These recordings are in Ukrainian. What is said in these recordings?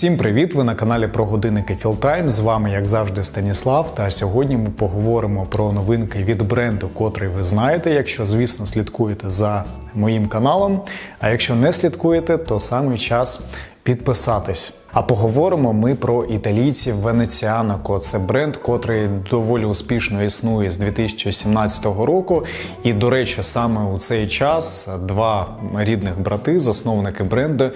Всім привіт! Ви на каналі про годинники Fieldtime. З вами, як завжди, Станіслав. Та сьогодні ми поговоримо про новинки від бренду, котрий ви знаєте, якщо, звісно, слідкуєте за моїм каналом. А якщо не слідкуєте, то саме час підписатись. А поговоримо ми про італійців Венеціанако. Це бренд, котрий доволі успішно існує з 2017 року. І, до речі, саме у цей час два рідних брати, засновники бренду,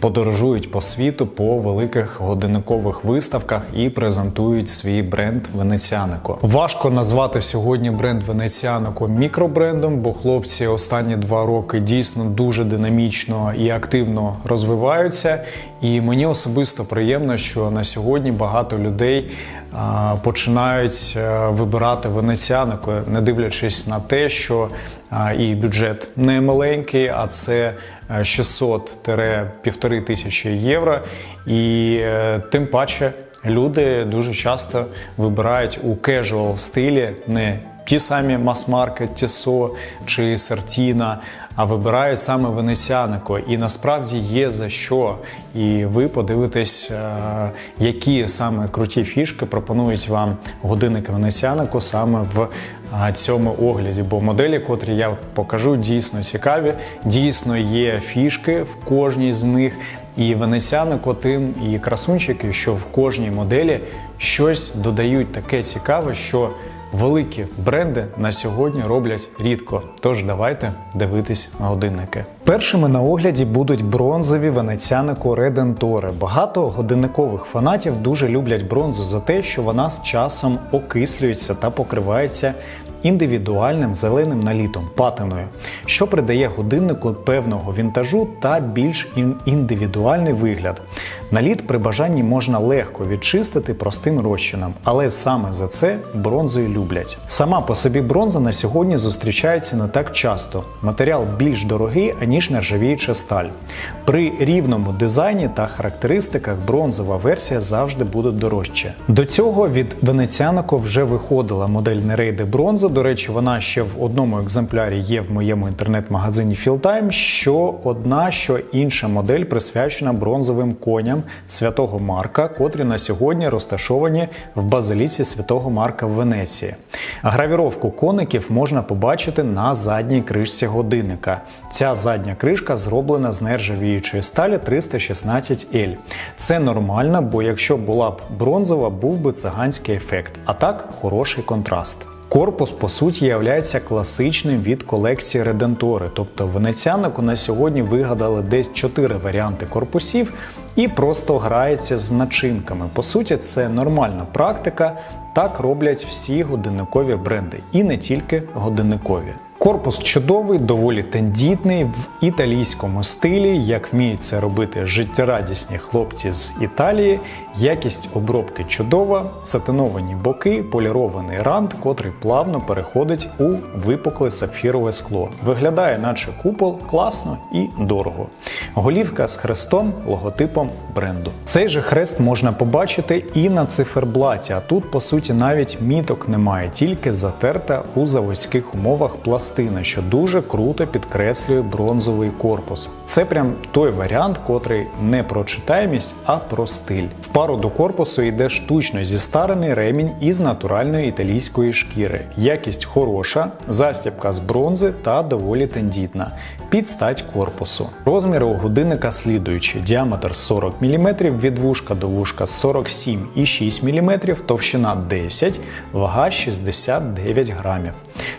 подорожують по світу по великих годинникових виставках і презентують свій бренд Венеціанако. Важко назвати сьогодні бренд Венеціанако мікробрендом, бо хлопці останні два роки дійсно дуже динамічно і активно розвиваються. І мені особисто приємно, що на сьогодні багато людей починають вибирати венеціанику, не дивлячись на те, що і бюджет не маленький, а це 600-1,5 тисячі євро. І е, тим паче люди дуже часто вибирають у кежуал стилі не ті самі мас-маркет, Тісо чи Сартіна, а вибирають саме венеціанико. І насправді є за що. І ви подивитесь, е, які саме круті фішки пропонують вам годинники венеціанико саме в е, цьому огляді. Бо моделі, котрі я покажу, дійсно цікаві. Дійсно є фішки в кожній з них. І венеціанико тим і красунчики, що в кожній моделі щось додають таке цікаве, що великі бренди на сьогодні роблять рідко. Тож давайте дивитись на годинники. Першими на огляді будуть бронзові венеціанико Редентори. Багато годинникових фанатів дуже люблять бронзу за те, що вона з часом окислюється та покривається індивідуальним зеленим налітом патиною, що придає годиннику певного вінтажу та більш індивідуальний вигляд. Наліт при бажанні можна легко відчистити простим розчином, але саме за це бронзою люблять. Сама по собі бронза на сьогодні зустрічається не так часто. Матеріал більш дорогий, аніж нержавіюча сталь. При рівному дизайні та характеристиках бронзова версія завжди буде дорожча. До цього від Венеціанако вже виходила модель Нерейде Бронза. До речі, вона ще в одному екземплярі є в моєму інтернет-магазині Fieldtime, що одна, що інша модель присвячена бронзовим коням святого Марка, котрі на сьогодні розташовані в базиліці святого Марка в Венеції. Гравіровку коників можна побачити на задній кришці годинника. Ця задня кришка зроблена з нержавіючої сталі 316L. Це нормально, бо якщо була б бронзова, був би циганський ефект, а так хороший контраст. Корпус, по суті, являється класичним від колекції Редентори, тобто венеціанику на сьогодні вигадали десь 4 варіанти корпусів і просто грається з начинками. По суті, це нормальна практика. Так роблять всі годинникові бренди, і не тільки годинникові. Корпус чудовий, доволі тендітний в італійському стилі, як вміють це робити життєрадісні хлопці з Італії. Якість обробки чудова, сатиновані боки, полірований рант, котрий плавно переходить у випукле сапфірове скло. Виглядає, наче купол, класно і дорого. Голівка з хрестом, логотипом бренду. Цей же хрест можна побачити і на циферблаті, а тут, по суті, навіть міток немає, тільки затерта у заводських умовах пластина, що дуже круто підкреслює бронзовий корпус. Це прям той варіант, котрий не про читаємість, а про стиль. В пару до корпусу йде штучно зістарений ремінь із натуральної італійської шкіри. Якість хороша, застібка з бронзи та доволі тендітна. Під стать корпусу. Розміри у годинника слідуючі: діаметр 40 мм, від вушка до вушка 47,6 мм, товщина 10, вага 69 грамів.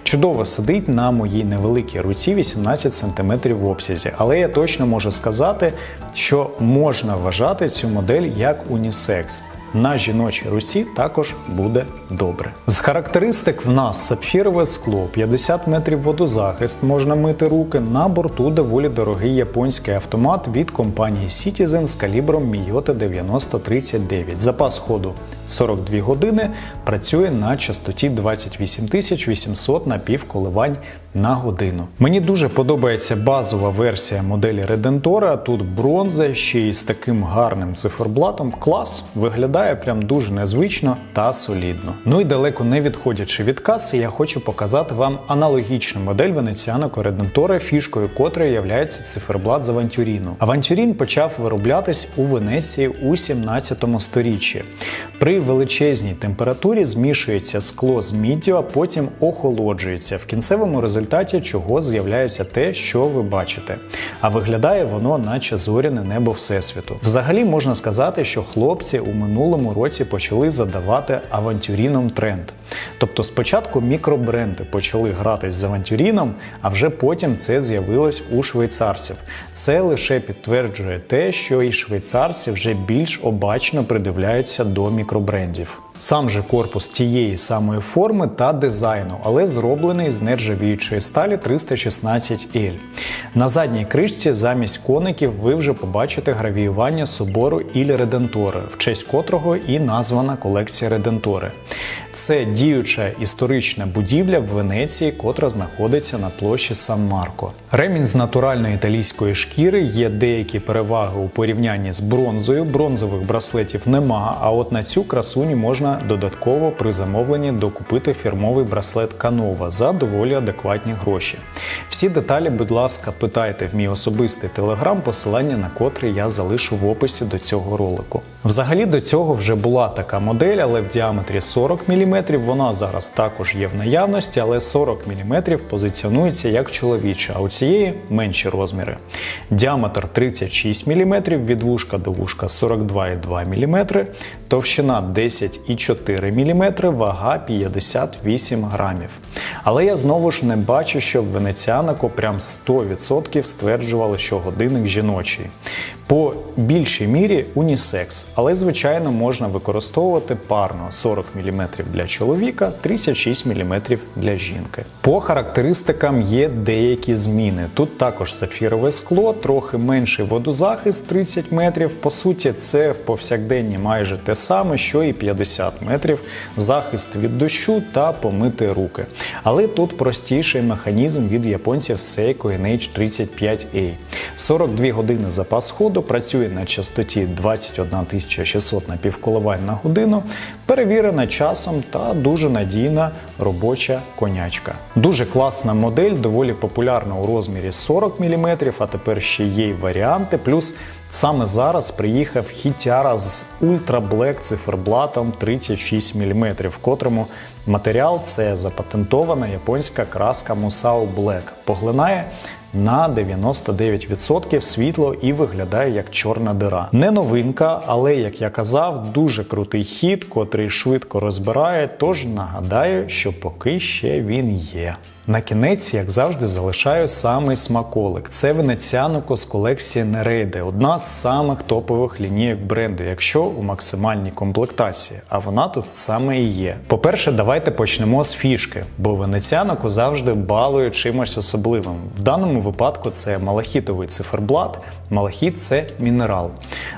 Чудово сидить на моїй невеликій руці 18 см в обсязі, але я точно можу сказати, що можна вважати цю модель як унісекс. На жіночій руці також буде добре. З характеристик в нас сапфірове скло, 50 метрів водозахист, можна мити руки. На борту доволі дорогий японський автомат від компанії Citizen з калібром Miyota 9039. Запас ходу 42 години, працює на частоті 28 800 напівколивань на годину. Мені дуже подобається базова версія моделі Redentora. Тут бронза ще й з таким гарним циферблатом. Клас виглядає прям дуже незвично та солідно. Ну і далеко не відходячи від каси, я хочу показати вам аналогічну модель венеціанок Redentora, фішкою котрої є циферблат з Авантюріну. Авантюрін почав вироблятись у Венеції у 17 сторіччі. При величезній температурі змішується скло з міддю, а потім охолоджується. В кінцевому результаті чого з'являється те, що ви бачите. А виглядає воно, наче зоряне небо Всесвіту. Взагалі можна сказати, що хлопці у минулому році почали задавати авантюріном тренд. Тобто спочатку мікробренди почали гратись з авантюріном, а вже потім це з'явилось у швейцарців. Це лише підтверджує те, що і швейцарці вже більш обачно придивляються до мікробрендів брендів. Сам же корпус тієї самої форми та дизайну, але зроблений з нержавіючої сталі 316L. На задній кришці замість коників ви вже побачите гравіювання собору Іль Реденторе, в честь котрого і названа колекція Реденторе. Це діюча історична будівля в Венеції, котра знаходиться на площі Сан Марко. Ремінь з натуральної італійської шкіри є деякі переваги у порівнянні з бронзою. Бронзових браслетів нема, а от на цю красуню можна додатково при замовленні докупити фірмовий браслет Канова за доволі адекватні гроші. Всі деталі, будь ласка, питайте в мій особистий телеграм, посилання на котрий я залишу в описі до цього ролику. Взагалі до цього вже була така модель, але в діаметрі 40 мм. Вона зараз також є в наявності, але 40 мм позиціонується як чоловіча, а у цієї менші розміри. Діаметр 36 мм, від вушка до вушка 42,2 мм, товщина 10,4 мм, вага 58 грамів. Але я знову ж не бачу, щоб венеціанику прям 100% стверджували, що годинник жіночий. По більшій мірі унісекс, але звичайно можна використовувати парно 40 мм для чоловіка, 36 мм для жінки. По характеристикам є деякі зміни. Тут також сапфірове скло, трохи менший водозахист 30 метрів. По суті, це в повсякденні майже те саме, що і 50 метрів, захист від дощу та помити руки. Але тут простіший механізм від японців Seiko NH35A. 42 години запас ходу працює на частоті 21 600 напівколивань на годину, перевірена часом та дуже надійна робоча конячка. Дуже класна модель, доволі популярна у розмірі 40 мм, а тепер ще є й варіанти. Плюс саме зараз приїхав хітяра з Black циферблатом 36 мм, в котрому матеріал це запатентована японська краска Musao Black. Поглинає на 99% світло і виглядає як чорна дира. Не новинка, але як я казав, дуже крутий хід, котрий швидко розбирає. Тож нагадаю, що поки ще він є. На кінець, як завжди, залишаю самий смаколик. Це венеціанико з колекції Нерейде, одна з самих топових лінійок бренду, якщо у максимальній комплектації. А вона тут саме і є. По-перше, давайте почнемо з фішки, бо венеціанико завжди балує чимось особливим. В даному випадку це малахітовий циферблат. Малахіт це мінерал.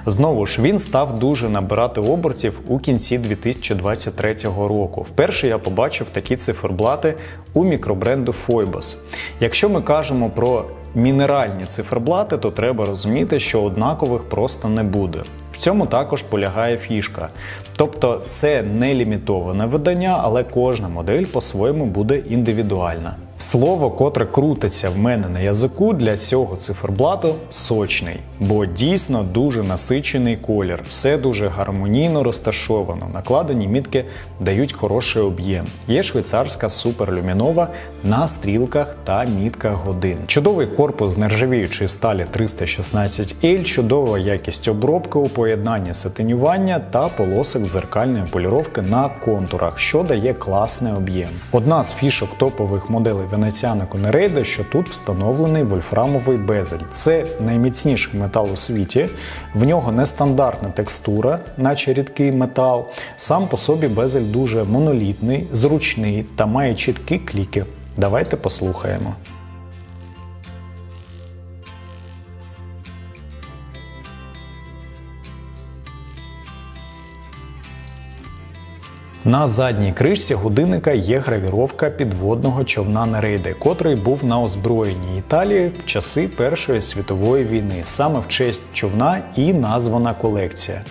Знову ж він став дуже набирати обертів у кінці 2023 року. Вперше я побачив такі циферблати у мікробренду Foibos. Якщо ми кажемо про мінеральні циферблати, то треба розуміти, що однакових просто не буде. В цьому також полягає фішка. Тобто це не лімітоване видання, але кожна модель по-своєму буде індивідуальна. Слово, котре крутиться в мене на язику для цього циферблату сочний, бо дійсно дуже насичений колір, все дуже гармонійно розташовано. Накладені мітки дають хороший об'єм. Є швейцарська суперлюмінова на стрілках та мітках годин. Чудовий корпус з нержавіючої сталі 316L, чудова якість обробки у поєднанні сатинювання та полосок дзеркальної поліровки на контурах, що дає класний об'єм. Одна з фішок топових моделей венеціанику Конерейда, що тут встановлений вольфрамовий безель. Це найміцніший метал у світі, в нього нестандартна текстура, наче рідкий метал. Сам по собі безель дуже монолітний, зручний та має чіткі кліки. Давайте послухаємо. На задній кришці годинника є гравіровка підводного човна Нерейде, котрий був на озброєнні Італії в часи Першої світової війни. Саме в честь човна і названа колекція.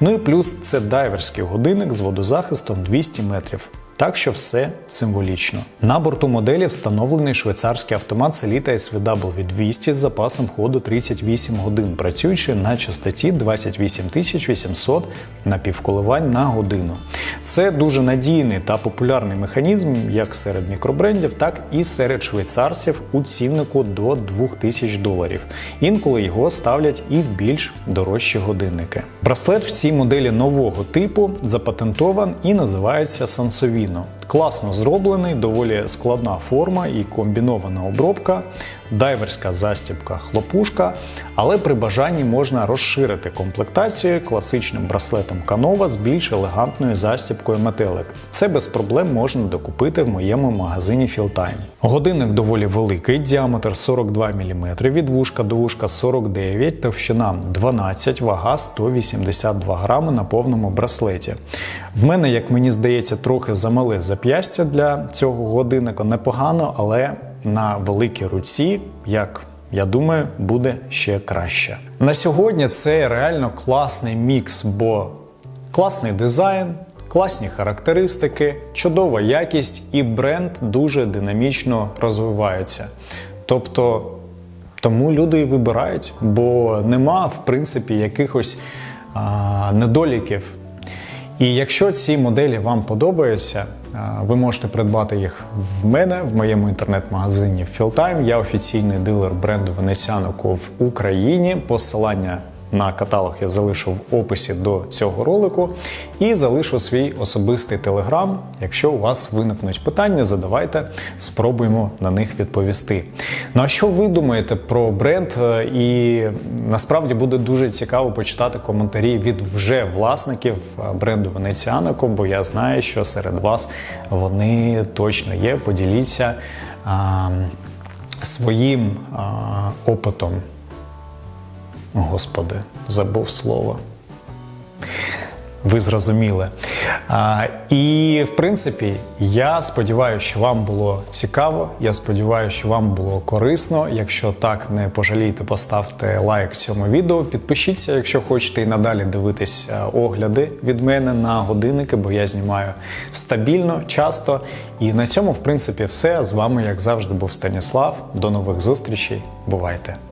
Ну і плюс це дайверський годинник з водозахистом 200 метрів. Так що все символічно. На борту моделі встановлений швейцарський автомат Selita SVW200 з запасом ходу 38 годин, працюючи на частоті 28800 напівколивань на годину. Це дуже надійний та популярний механізм як серед мікробрендів, так і серед швейцарців у ціннику до 2000 доларів. Інколи його ставлять і в більш дорожчі годинники. Браслет в цій моделі нового типу запатентован і називається Sansovino. Класно зроблений, доволі складна форма і комбінована обробка, дайверська застібка хлопушка, але при бажанні можна розширити комплектацію класичним браслетом Canova з більш елегантною застібкою метелик. Це без проблем можна докупити в моєму магазині Fieldtime. Годинник доволі великий, діаметр 42 мм, від вушка до вушка 49, товщина 12, вага 182 грами на повному браслеті. В мене, як мені здається, трохи замале зап'ястя для цього годинника. Непогано, але на великій руці, як я думаю, буде ще краще. На сьогодні це реально класний мікс, бо класний дизайн, класні характеристики, чудова якість і бренд дуже динамічно розвивається. Тобто тому люди і вибирають, бо нема в принципі якихось а, недоліків. І якщо ці моделі вам подобаються, ви можете придбати їх в мене в моєму інтернет-магазині Філтайм. Я офіційний дилер бренду Venetiano в Україні. Посилання на каталог я залишу в описі до цього ролику і залишу свій особистий телеграм. Якщо у вас виникнуть питання, задавайте, спробуємо на них відповісти. Ну а що ви думаєте про бренд? Е, І насправді буде дуже цікаво почитати коментарі від вже власників е, бренду Венеціанико, бо я знаю, що серед вас вони точно є. Поділіться своїм а, опитом. Господи, забув слово. Ви зрозуміли. А, і в принципі, я сподіваюся, що вам було цікаво. Я сподіваюся, що вам було корисно. Якщо так, не пожалійте, поставте лайк цьому відео. Підпишіться, якщо хочете і надалі дивитись е, огляди від мене на годинники, бо я знімаю стабільно, часто. І на цьому, в принципі, все. З вами, як завжди, був Станіслав. До нових зустрічей. Бувайте!